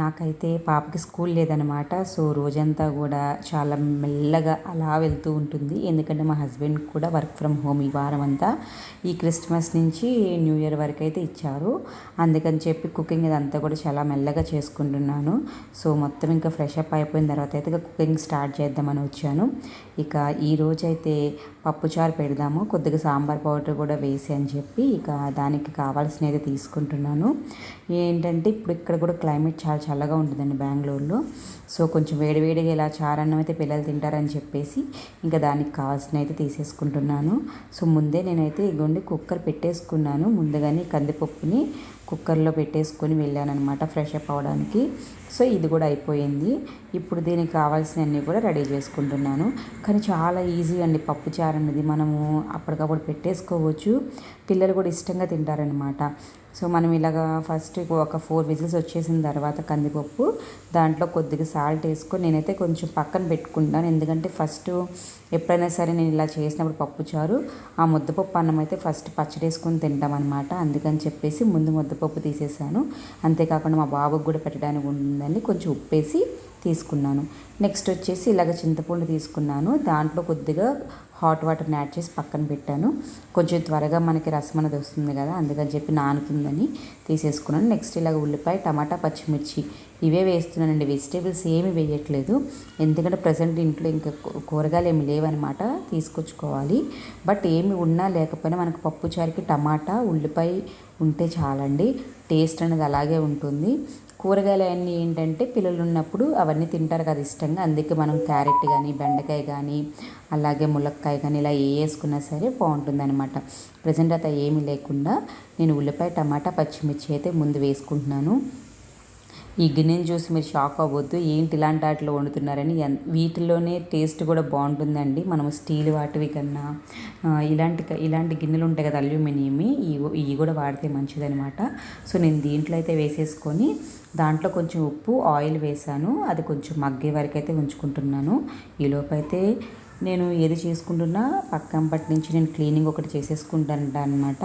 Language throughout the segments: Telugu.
నాకైతే పాపకి స్కూల్ లేదనమాట సో రోజంతా కూడా చాలా మెల్లగా అలా వెళ్తూ ఉంటుంది. ఎందుకంటే మా హస్బెండ్ కూడా వర్క్ ఫ్రమ్ హోమ్ ఈ వారం అంతా ఈ క్రిస్మస్ నుంచి న్యూ ఇయర్ వరకు అయితే ఇచ్చారు. అందుకని చెప్పి కుకింగ్ ఇదంతా కూడా చాలా మెల్లగా చేసుకుంటున్నాను. సో మొత్తం ఇంకా ఫ్రెష్ అప్ అయిపోయిన తర్వాత అయితే కుకింగ్ స్టార్ట్ చేద్దామని వచ్చాను. ఇక ఈ అయితే పప్పుచారు పెడదాము కొద్దిగా సాంబార్ పౌడర్ కూడా వేసి అని చెప్పి ఇక దానికి కావాల్సినవి తీసుకుంటున్నాను. ఏంటంటే ఇప్పుడు ఇక్కడ కూడా క్లైమేట్ చాలా చల్లగా ఉంటుందండి బెంగళూరులో. సో కొంచెం వేడివేడిగా ఇలా చారన్నం అయితే పిల్లలు తింటారని చెప్పేసి ఇంకా దానికి కావాల్సిన అయితే తీసేసుకుంటున్నాను. సో ముందే నేనైతే ఇగోండి కుక్కర్ పెట్టేసుకున్నాను. ముందుగానే కందిపప్పుని కుక్కర్లో పెట్టేసుకొని వెళ్ళానమాట ఫ్రెష్ అప్ అవడానికి సో ఇది కూడా అయిపోయింది. ఇప్పుడు దీనికి కావాల్సినవన్నీ కూడా రెడీ చేసుకుంటున్నాను. కానీ చాలా ఈజీ అండి పప్పు చారు అనేది మనము అప్పటికప్పుడు పెట్టేసుకోవచ్చు. పిల్లలు కూడా ఇష్టంగా తింటారనమాట సో మనం ఇలాగా ఫస్ట్ ఒక ఫోర్ విజిల్స్ వచ్చేసిన తర్వాత కందిపప్పు దాంట్లో కొద్దిగా సాల్ట్ వేసుకొని నేనైతే కొంచెం పక్కన పెట్టుకుంటాను. ఎందుకంటే ఫస్ట్ ఎప్పుడైనా సరే నేను ఇలా చేసినప్పుడు పప్పుచారు ఆ ముద్దపప్పు అన్నం అయితే ఫస్ట్ పచ్చడి వేసుకొని తింటాం అనమాట అందుకని చెప్పేసి ముందు ముద్దపప్పు తీసేసాను. అంతేకాకుండా మా బాబుకి కూడా పెట్టడానికి ఉంటుందని కొంచెం ఉప్పేసి తీసుకున్నాను. నెక్స్ట్ వచ్చేసి ఇలాగ చింతపండు తీసుకున్నాను. దాంట్లో కొద్దిగా హాట్ వాటర్ని యాడ్ చేసి పక్కన పెట్టాను. కొంచెం త్వరగా మనకి రసం అనేది వస్తుంది కదా అందుకని చెప్పి నానుతుందని తీసేసుకున్నాను. నెక్స్ట్ ఇలాగ ఉల్లిపాయ టమాటా పచ్చిమిర్చి ఇవే వేస్తున్నానండి. వెజిటేబుల్స్ ఏమి వేయట్లేదు. ఎందుకంటే ప్రజెంట్ ఇంట్లో ఇంకా కూరగాయలు ఏమి లేవన్నమాట తీసుకొచ్చుకోవాలి. బట్ ఏమి ఉన్నా లేకపోయినా మనకు పప్పుచారికి టమాటా ఉల్లిపాయ ఉంటే చాలండి. టేస్ట్ అనేది అలాగే ఉంటుంది. కూరగాయలు అన్నీ ఏంటంటే పిల్లలు ఉన్నప్పుడు అవన్నీ తింటారు కదా ఇష్టంగా. అందుకే మనం క్యారెట్ కానీ బెండకాయ కానీ అలాగే ములక్కాయ కానీ ఇలా ఏ వేసుకున్నా సరే బాగుంటుంది అనమాట ప్రజెంట్ అయితే ఏమీ లేకుండా నేను ఉల్లిపాయ టమాటా పచ్చిమిర్చి అయితే ముందు వేసుకుంటున్నాను. ఈ గిన్నెని చూసి మీరు షాక్ అవ్వద్దు. ఏంటి ఇలాంటి వాటిలో వండుతున్నారని వీటిలోనే టేస్ట్ కూడా బాగుంటుందండి. మనం స్టీల్ వాటివి కన్నా ఇలాంటి ఇలాంటి గిన్నెలు ఉంటాయి కదా అల్యూమినియం ఇవి కూడా వాడితే మంచిదనమాట సో నేను దీంట్లో అయితే వేసేసుకొని దాంట్లో కొంచెం ఉప్పు ఆయిల్ వేసాను. అది కొంచెం మగ్గే వరకు అయితే ఉంచుకుంటున్నాను ఈలోపైతే నేను ఏది చేసుకుంటున్నా పక్కంపటి నుంచి నేను క్లీనింగ్ ఒకటి చేసేసుకుంటాను అనమాట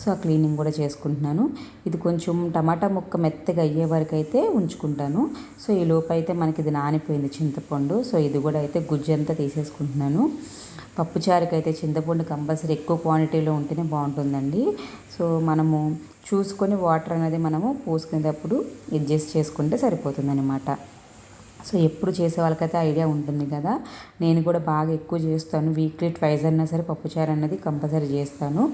సో ఆ క్లీనింగ్ కూడా చేసుకుంటున్నాను. ఇది కొంచెం టమాటా ముక్క మెత్తగా అయ్యే వరకు అయితే ఉంచుకుంటాను. సో ఈ లోపు అయితే మనకి ఇది నానిపోయింది చింతపండు. సో ఇది కూడా అయితే గుజ్జంతా తీసేసుకుంటున్నాను. పప్పుచారుకి అయితే చింతపండు కంపల్సరీ ఎక్కువ క్వాంటిటీలో ఉంటేనే బాగుంటుందండి. సో మనము చూసుకొని వాటర్ అనేది మనము పోసుకునేటప్పుడు అడ్జస్ట్ చేసుకుంటే సరిపోతుందన్నమాట. సో ఎప్పుడు చేసే వాళ్ళకైతే ఐడియా ఉంటుంది కదా నేను కూడా బాగా ఎక్కువ చేస్తాను. వీక్లీ ట్వైజ్ అయినా సరే పప్పుచారు అన్నది కంపల్సరీ చేస్తాను.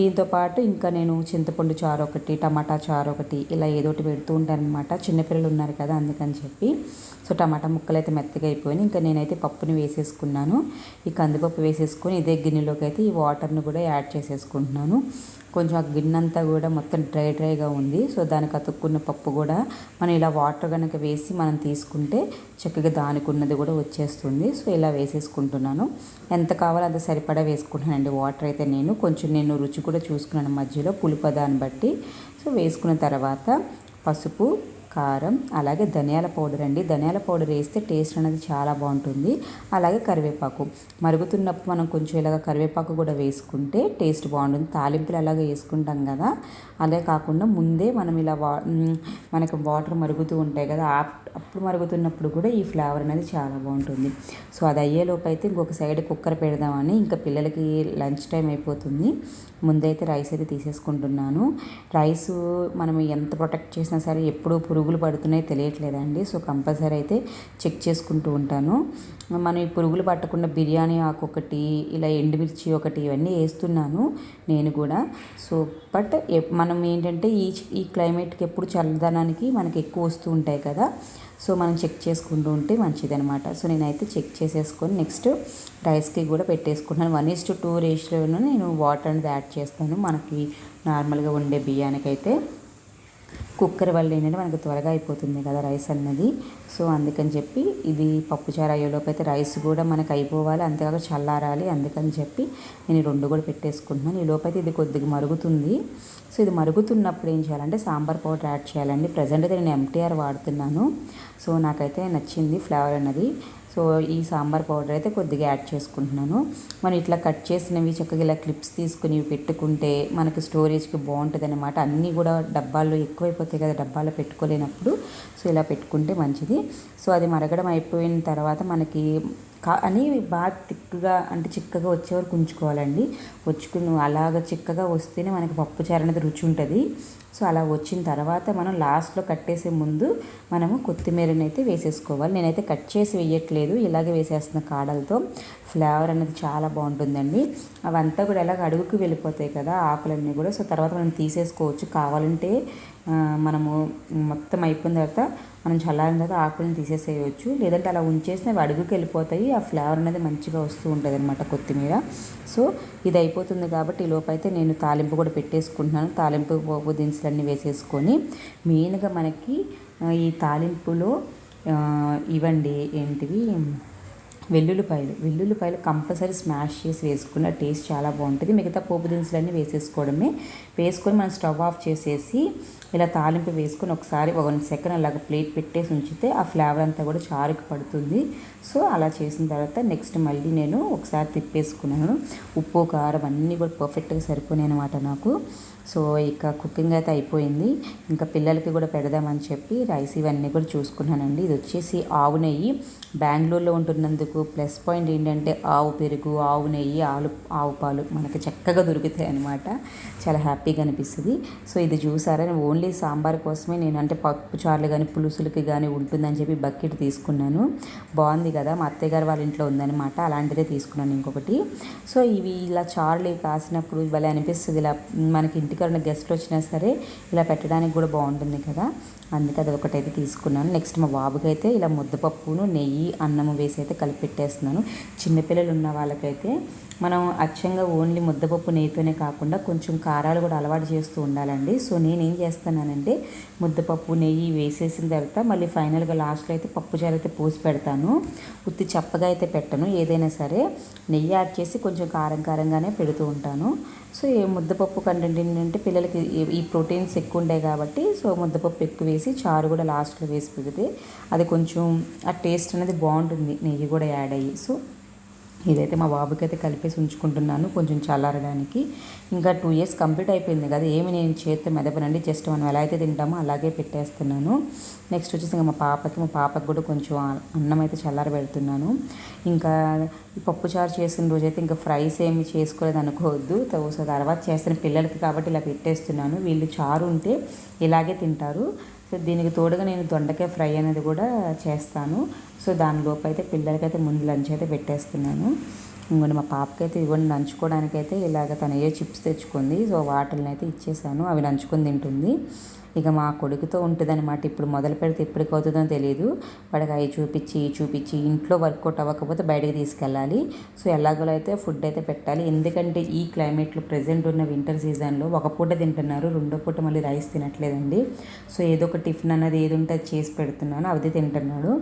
దీంతోపాటు ఇంకా నేను చింతపండు చారు ఒకటి టమాటా చారు ఒకటి ఇలా ఏదో ఒకటి పెడుతూ ఉంటాను అనమాట చిన్నపిల్లలు ఉన్నారు కదా అందుకని చెప్పి. సో టమాటా ముక్కలు అయితే మెత్తగా అయిపోయినాయి. ఇంకా నేనైతే పప్పుని వేసేసుకున్నాను. ఈ కందిపప్పు వేసేసుకొని ఇదే గిన్నెలోకి అయితే ఈ వాటర్ని కూడా యాడ్ చేసేసుకుంటున్నాను. కొంచెం ఆ గిన్నె అంతా కూడా మొత్తం డ్రై డ్రైగా ఉంది. సో దానికి అతుక్కున్న పప్పు కూడా మనం ఇలా వాటర్ కనుక వేసి మనం తీసుకుంటే చక్కగా దానికి ఉన్నది కూడా వచ్చేస్తుంది. సో ఇలా వేసేసుకుంటున్నాను. ఎంత కావాలో అంత సరిపడా వేసుకుంటున్నానండి. వాటర్ అయితే నేను. కొంచెం నేను రుచి కూడా చూసుకున్నాను మధ్యలో పులిపదాన్ని బట్టి. సో వేసుకున్న తర్వాత పసుపు కారం అలాగే ధనియాల పౌడర్ అండి. ధనియాల పౌడర్ వేస్తే టేస్ట్ అనేది చాలా బాగుంటుంది. అలాగే కరివేపాకు. మరుగుతున్నప్పుడు మనం కొంచెం ఇలాగ కరివేపాకు కూడా వేసుకుంటే టేస్ట్ బాగుంటుంది. తాలింపులు అలాగే వేసుకుంటాం కదా. అదే కాకుండా ముందే మనం ఇలా వా మనకు వాటర్ మరుగుతూ ఉంటాయి కదా. అప్పుడు మరుగుతున్నప్పుడు కూడా ఈ ఫ్లేవర్ అనేది చాలా బాగుంటుంది. సో అది అయ్యేలోపు అయితే ఇంకొక సైడ్ కుక్కర్ పెడదామని ఇంకా పిల్లలకి లంచ్ టైం అయిపోతుంది. ముందైతే రైస్ అయితే తీసేసుకుంటున్నాను. రైస్ మనం ఎంత ప్రొటెక్ట్ చేసినా సరే ఎప్పుడూ పురుగు పురుగులు పడుతున్నాయి తెలియట్లేదండి. సో కంపల్సరీ అయితే చెక్ చేసుకుంటూ ఉంటాను. మనం ఈ పురుగులు పట్టకుండా బిర్యానీ ఆకు ఒకటి ఇలా ఎండుమిర్చి ఒకటి ఇవన్నీ వేస్తున్నాను నేను కూడా. సో బట్ మనం ఏంటంటే ఈ ఈ క్లైమేట్కి ఎప్పుడు చల్లదనానికి మనకి ఎక్కువ వస్తూ ఉంటాయి కదా. సో మనం చెక్ చేసుకుంటూ ఉంటే మంచిది అనమాట సో నేనైతే చెక్ చేసేసుకొని నెక్స్ట్ రైస్కి కూడా పెట్టేసుకుంటాను వన్ ఇస్ టు టూ రేషియోను నేను వాటర్ అనేది యాడ్ చేస్తాను మనకి నార్మల్గా ఉండే బియ్యానికైతే కుక్కర్ వల్ల ఏంటంటే మనకు త్వరగా అయిపోతుంది కదా రైస్ అన్నది. సో అందుకని చెప్పి ఇది పప్పుచారు అయ్యేలోపు అయితే రైస్ కూడా మనకు అయిపోవాలి అంతేకాక చల్లారాలి అందుకని చెప్పి నేను రెండు కూడా పెట్టేసుకుంటున్నాను. ఈ లోపైతే ఇది కొద్దిగా మరుగుతుంది. సో ఇది మరుగుతున్నప్పుడు ఏం చేయాలంటే సాంబార్ పౌడర్ యాడ్ చేయాలండి. ప్రజెంట్ అయితే నేను ఎంటీఆర్ వాడుతున్నాను. సో నాకైతే నచ్చింది ఫ్లేవర్ అన్నది. సో ఈ సాంబార్ పౌడర్ అయితే కొద్దిగా యాడ్ చేసుకుంటున్నాను. మనం ఇట్లా కట్ చేసినవి చక్కగా ఇలా క్లిప్స్ తీసుకుని పెట్టుకుంటే మనకి స్టోరేజ్కి బాగుంటుంది అనమాట అన్నీ కూడా డబ్బాల్లో ఎక్కువైపోతాయి కదా డబ్బాలో పెట్టుకోలేనప్పుడు. సో ఇలా పెట్టుకుంటే మంచిది. సో అది మరగడం అయిపోయిన తర్వాత మనకి అని బాగా తిక్కుగా అంటే చిక్కగా వచ్చే వరకు ఉంచుకోవాలండి. వచ్చుకుని అలాగ చిక్కగా వస్తేనే మనకి పప్పుచారు అనేది రుచి ఉంటుంది. సో అలా వచ్చిన తర్వాత మనం లాస్ట్లో కట్టేసే ముందు మనము కొత్తిమీరని అయితే వేసేసుకోవాలి. నేనైతే కట్ చేసి వేయట్లేదు. ఇలాగే వేసేస్తున్న కాడలతో. ఫ్లేవర్ అనేది చాలా బాగుంటుందండి. అవంతా కూడా ఎలాగ అడుగుకి వెళ్ళిపోతాయి కదా ఆకులన్నీ కూడా. సో తర్వాత మనం తీసేసుకోవచ్చు. కావాలంటే మనము మొత్తం అయిపోయిన తర్వాత మనం చల్లారిన తర్వాత ఆకులను తీసేసేయచ్చు లేదంటే అలా ఉంచేసిన అవి అడుగుకి వెళ్ళిపోతాయి. ఆ ఫ్లేవర్ అనేది మంచిగా వస్తూ ఉంటుంది అనమాట కొత్తిమీర. సో ఇది అయిపోతుంది కాబట్టి ఈ లోపు అయితే నేను తాలింపు కూడా పెట్టేసుకుంటున్నాను. తాలింపు పోపు దినుసులన్నీ వేసేసుకొని మెయిన్గా మనకి ఈ తాలింపులో ఇవండి ఏంటివి? వెల్లుల్లిపాయలు. వెల్లుల్లిపాయలు కంపల్సరీ స్మాష్ చేసి వేసుకున్న టేస్ట్ చాలా బాగుంటుంది. మిగతా పోపు దినుసులన్నీ వేసేసుకోవడమే. వేసుకొని మనం స్టవ్ ఆఫ్ చేసేసి ఇలా తాలింపు వేసుకొని ఒకసారి ఒక వన్ సెకండ్ అలాగ ప్లేట్ పెట్టేసి ఉంచితే ఆ ఫ్లేవర్ అంతా కూడా చారుకి పడుతుంది. సో అలా చేసిన తర్వాత నెక్స్ట్ మళ్ళీ నేను ఒకసారి తిప్పేసుకున్నాను. ఉప్పు కారం అన్నీ కూడా పర్ఫెక్ట్గా సరిపోయినాయి అనమాట నాకు. సో ఇక కుకింగ్ అయితే అయిపోయింది. ఇంకా పిల్లలకి కూడా పెడదామని చెప్పి రైస్ ఇవన్నీ కూడా చూసుకున్నానండి. ఇది వచ్చేసి ఆవు నెయ్యి. బెంగళూరులో ఉంటున్నందుకు ప్లస్ పాయింట్ ఏంటంటే ఆవు పెరుగు ఆవు నెయ్యి ఆలు ఆవు పాలు మనకి చక్కగా దొరుకుతాయి అనమాట చాలా హ్యాపీగా అనిపిస్తుంది. సో ఇది చూసారా? ఓన్లీ ఓన్లీ సాంబార్ కోసమే నేను అంటే పప్పు చారులు కానీ పులుసులకి కానీ ఉంటుందని చెప్పి బకెట్ తీసుకున్నాను. బాగుంది కదా? మా అత్తయ్య గారు వాళ్ళ ఇంట్లో ఉందన్నమాట. అలాంటిదే తీసుకున్నాను ఇంకొకటి. సో ఇవి ఇలా చారులు ఇవి కాసినప్పుడు భలే అనిపిస్తుంది. ఇలా మనకి ఇంటికి గెస్ట్లు వచ్చినా సరే ఇలా పెట్టడానికి కూడా బాగుంటుంది కదా? అందుకే అది ఒకటైతే తీసుకున్నాను. నెక్స్ట్ మా బాబుకి అయితే ఇలా ముద్దపప్పును నెయ్యి అన్నము వేసి అయితే కలిపి పెట్టేస్తున్నాను. చిన్నపిల్లలు ఉన్న వాళ్ళకైతే మనం అచ్చంగా ఓన్లీ ముద్దపప్పు నెయ్యితోనే కాకుండా కొంచెం కారాలు కూడా అలవాటు చేస్తూ ఉండాలండి. సో నేనేం చేస్తానంటే చేస్తున్నానంటే ముద్దపప్పు నెయ్యి వేసేసిన తర్వాత మళ్ళీ ఫైనల్గా లాస్ట్లో అయితే పప్పుచారు అయితే పోసి పెడతాను. ఉత్తి చప్పగా అయితే పెట్టను. ఏదైనా సరే నెయ్యి యాడ్ చేసి కొంచెం కారం కారంగానే పెడుతూ ఉంటాను. సో ఈ ముద్దపప్పు కంటెంట్ ఏంటంటే పిల్లలకి ఈ- ఈ ప్రోటీన్స్ ఎక్కువ ఉంటాయి కాబట్టి సో ముద్దపప్పు ఎక్కువ వేసి చారు కూడా లాస్ట్లో వేసి పెడితే అది కొంచెం ఆ టేస్ట్ అనేది బాగుంటుంది. నెయ్యి కూడా యాడ్ అయ్యి. సో ఇదైతే మా బాబుకి అయితే కలిపేసి ఉంచుకుంటున్నాను కొంచెం చల్లారడానికి. ఇంకా టూ ఇయర్స్ కంప్లీట్ అయిపోయింది కదా ఏమి నేను చేస్తే మెదపనండి జస్ట్ మనం ఎలా అయితే తింటామో అలాగే పెట్టేస్తున్నాను. నెక్స్ట్ వచ్చేసి ఇంకా మా పాపకి మా పాపకి కూడా కొంచెం అన్నం అయితే చల్లార పెడుతున్నాను. ఇంకా పప్పు చారు చేసిన రోజైతే ఇంకా ఫ్రైస్ ఏమి చేసుకోలేదు అనుకోవద్దు. సో తర్వాత చేస్తున్న పిల్లలకి కాబట్టి ఇలా పెట్టేస్తున్నాను. వీళ్ళు చారు ఉంటే ఇలాగే తింటారు. సో దీనికి తోడుగా నేను దొండకాయ ఫ్రై అనేది కూడా చేస్తాను. సో దానిలోపు అయితే పిల్లలకైతే ముందు లంచ్ అయితే పెట్టేస్తున్నాను. ఇంకోటి మా పాపకైతే ఇవ్వండి నంచుకోవడానికైతే ఇలాగ తన ఏ చిప్స్ తెచ్చుకుంది. సో వాటిని అయితే ఇచ్చేసాను. అవి నంచుకొని తింటుంది. ఇక మా కొడుకుతో ఉంటుందన్నమాట. ఇప్పుడు మొదలు పెడితే ఎప్పటికి అవుతుందో తెలియదు వాడికి అవి చూపించి చూపించి ఇంట్లో వర్కౌట్ అవ్వకపోతే బయటకు తీసుకెళ్ళాలి. సో ఎలాగోలో అయితే ఫుడ్ అయితే పెట్టాలి. ఎందుకంటే ఈ క్లైమేట్లో ప్రజెంట్ ఉన్న వింటర్ సీజన్లో ఒక పూట తింటున్నారు రెండో పూట మళ్ళీ రైస్ తినట్లేదండి. సో ఏదో ఒక టిఫిన్ అన్నది ఏది ఉంటే అది చేసి పెడుతున్నాను అది తింటున్నాడు.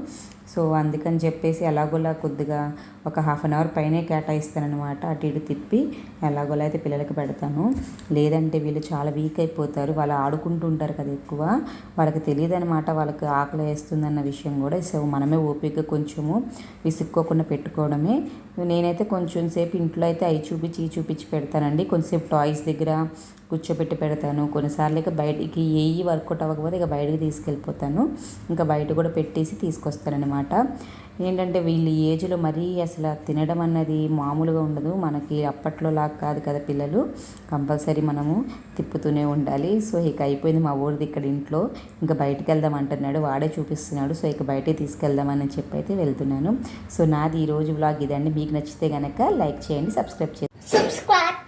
సో అందుకని చెప్పేసి ఎలాగోలా కొద్దిగా ఒక హాఫ్ అన్ అవర్ పైనే కేటాయిస్తానమాట అటు ఇటు తిప్పి ఎలాగోలా అయితే పిల్లలకి పెడతాను. లేదంటే వీళ్ళు చాలా వీక్ అయిపోతారు. వాళ్ళు ఆడుకుంటూ ఉంటారు కదా ఎక్కువ. వాళ్ళకి తెలియదు అనమాట వాళ్ళకి ఆకలి వేస్తుందన్న విషయం కూడా. సో మనమే ఓపిక కొంచెము విసుక్కోకుండా పెట్టుకోవడమే. నేనైతే కొంచెం సేపు ఇంట్లో అయితే అవి చూపించి చూపించి పెడతానండి. కొంచెంసేపు టాయ్స్ దగ్గర కూర్చోబెట్టి పెడతాను. కొన్నిసార్లు ఇక బయటికి ఏ వర్కౌట్ అవ్వకపోతే ఇక బయటకు తీసుకెళ్ళిపోతాను. ఇంకా బయట కూడా పెట్టేసి తీసుకొస్తానన్నమాట. ఏంటంటే వీళ్ళు ఏజ్లో మరీ అసలు తినడం అన్నది మామూలుగా ఉండదు. మనకి అప్పట్లో లాగా కాదు కదా పిల్లలు. కంపల్సరీ మనము తిప్పుతూనే ఉండాలి. సో ఇక అయిపోయింది మా ఊరిది ఇక్కడ ఇంట్లో. ఇంకా బయటకు వెళ్దాం అంటున్నాడు. వాడే చూపిస్తున్నాడు. సో ఇక బయటే తీసుకెళ్దామని చెప్పి అయితే వెళ్తున్నాను. సో నాది ఈరోజు వ్లాగ్ ఇదండి. మీకు నచ్చితే కనుక లైక్ చేయండి సబ్స్క్రైబ్ చేయండి. సబ్స్క్రైబ్.